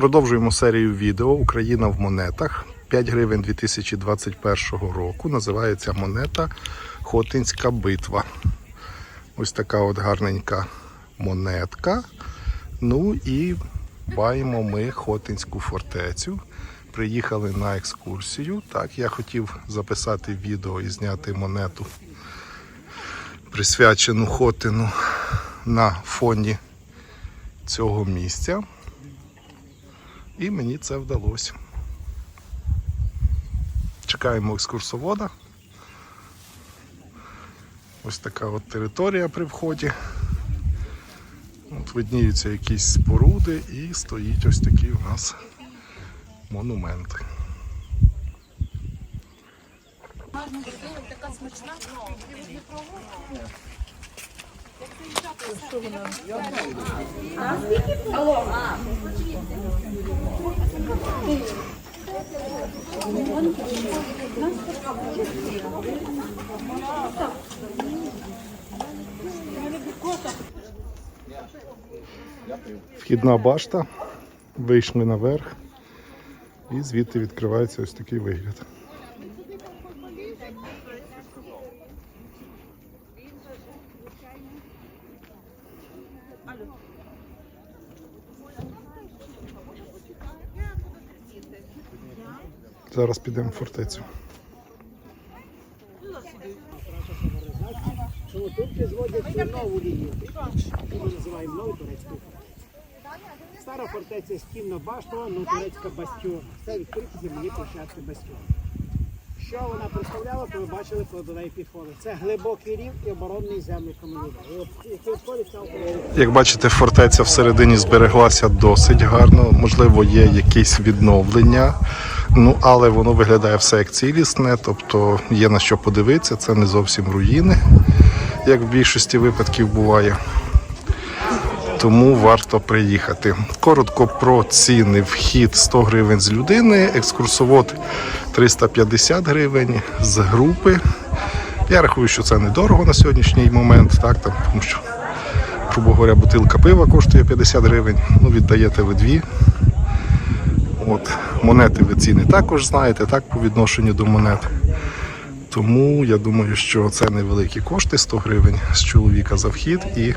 Продовжуємо серію відео Україна в монетах. 5 гривень 2021 року. Називається монета Хотинська битва. Ось така от гарненька монетка. Ну і маємо ми Хотинську фортецю. Приїхали на екскурсію. Так, я хотів записати відео і зняти монету, присвячену Хотину на фоні цього місця. І мені це вдалося. Чекаємо екскурсовода. Ось така от територія при вході. От видніються якісь споруди і стоїть ось такий у нас монумент. Вхідна башта. Вийшли наверх. І звідти відкривається ось такий вигляд. Зараз підемо в фортецю. Турки зводять нову лінію, ми називаємо нову турецьку. Стара фортеця стінно баштова, но турецька бастіон. Це відкриті землі площадки бастіон. Що вона представляла, то ви бачили кладовий підходи. Це глибокий рів і оборонний землі ця Як бачите, фортеця всередині збереглася досить гарно. Можливо, є якісь відновлення. Ну, але воно виглядає все як цілісне, тобто є на що подивитися, це не зовсім руїни, як в більшості випадків буває. Тому варто приїхати. Коротко про ціни. Вхід 100 гривень з людини, екскурсовод 350 гривень з групи. Я рахую, що це недорого на сьогоднішній момент, так, там, тому що, грубо говоря, бутилка пива коштує 50 гривень, ну віддаєте ви дві. От, монети ви ціни також знаєте, так, по відношенню до монет. Тому я думаю, що це невеликі кошти 100 гривень з чоловіка за вхід і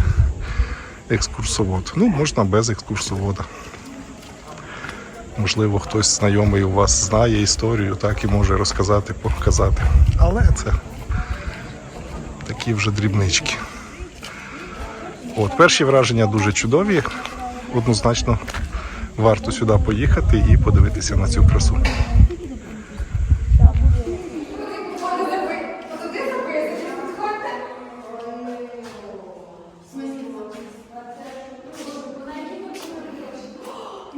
екскурсовод. Ну, можна без екскурсовода. Можливо, хтось знайомий у вас знає історію, так і може розказати, показати. Але це такі вже дрібнички. От, перші враження дуже чудові. Однозначно варто сюди поїхати і подивитися на цю красу.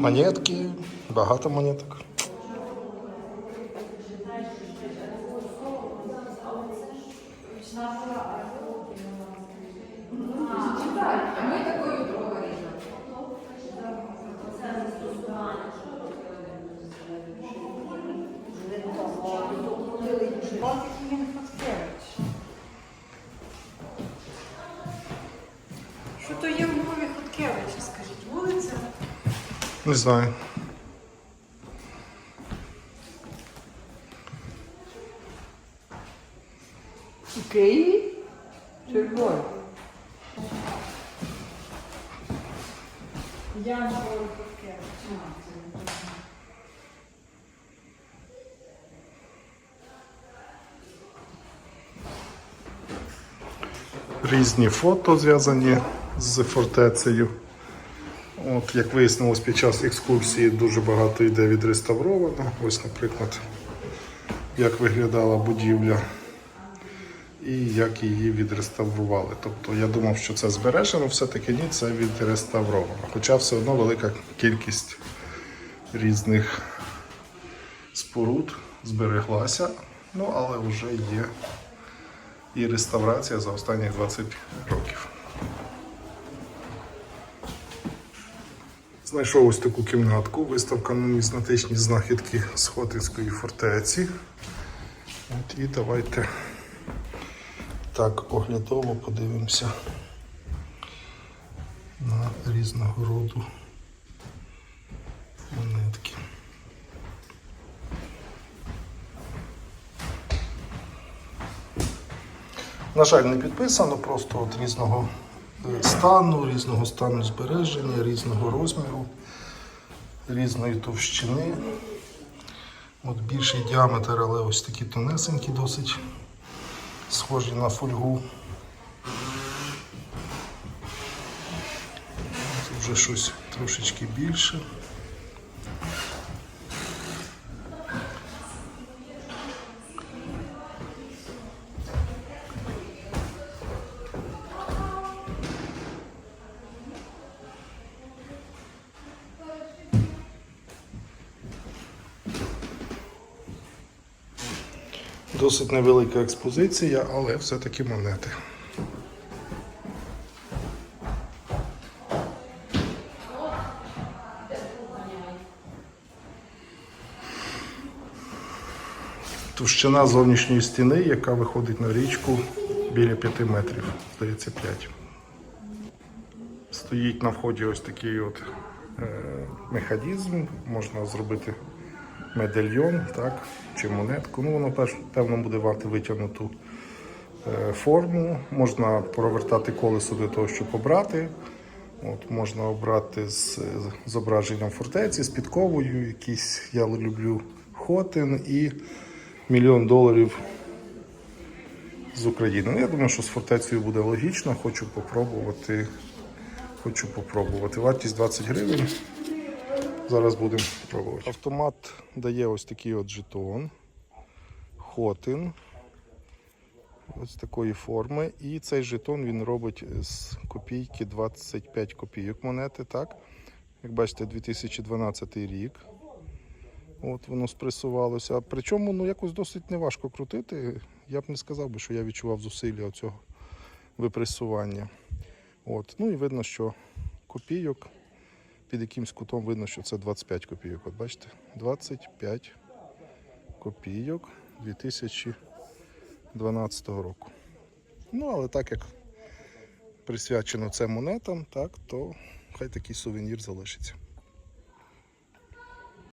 Монетки, багато монеток. Не знаю. У Києві? Чи в Львові? Я на мові Різні фото зв'язані з фортецею. От, як вияснилось під час екскурсії, дуже багато йде відреставровано. Ось, наприклад, як виглядала будівля і як її відреставрували. Тобто я думав, що це збережено, все-таки ні, це відреставровано. Хоча все одно велика кількість різних споруд збереглася, ну але вже є і реставрація за останні 20 років. Знайшов ось таку кімнатку, виставка нумізматичні знахідки з Хотинської фортеці. От І давайте так оглядово подивимося на різного роду монетки. На жаль, не підписано, просто от різного стану, різного стану збереження, різного розміру, різної товщини. От більший діаметр, але ось такі тонесенькі, досить схожі на фольгу. Це вже щось трошечки більше. Досить невелика експозиція, але все-таки монети. Товщина зовнішньої стіни, яка виходить на річку біля 5 метрів, здається 5. Стоїть на вході ось такий от е, механізм. Можна зробити медальйон, так, чи монетку. Ну, воно певно, буде мати витягнуту е, форму. Можна провертати колесо для того, щоб обрати. От, можна обрати з зображенням фортеці, з підковою, якийсь, я люблю хотин і мільйон доларів з України. Ну, я думаю, що з фортецею буде логічно. Хочу попробувати. Хочу попробувати. Вартість 20 гривень. Зараз будемо пробувати. Автомат дає ось такий от жетон. Хотин. Ось такої форми. І цей жетон він робить з копійки 25 копійок монети. Так? Як бачите, 2012 рік. От воно спресувалося. Причому ну, якось досить неважко крутити. Я б не сказав би, що я відчував зусилля цього випресування. От. Ну і видно, що копійок під якимсь кутом видно, що це 25 копійок. От бачите, 25 копійок 2012 року. Ну, але так як присвячено це монетам, так, то хай такий сувенір залишиться.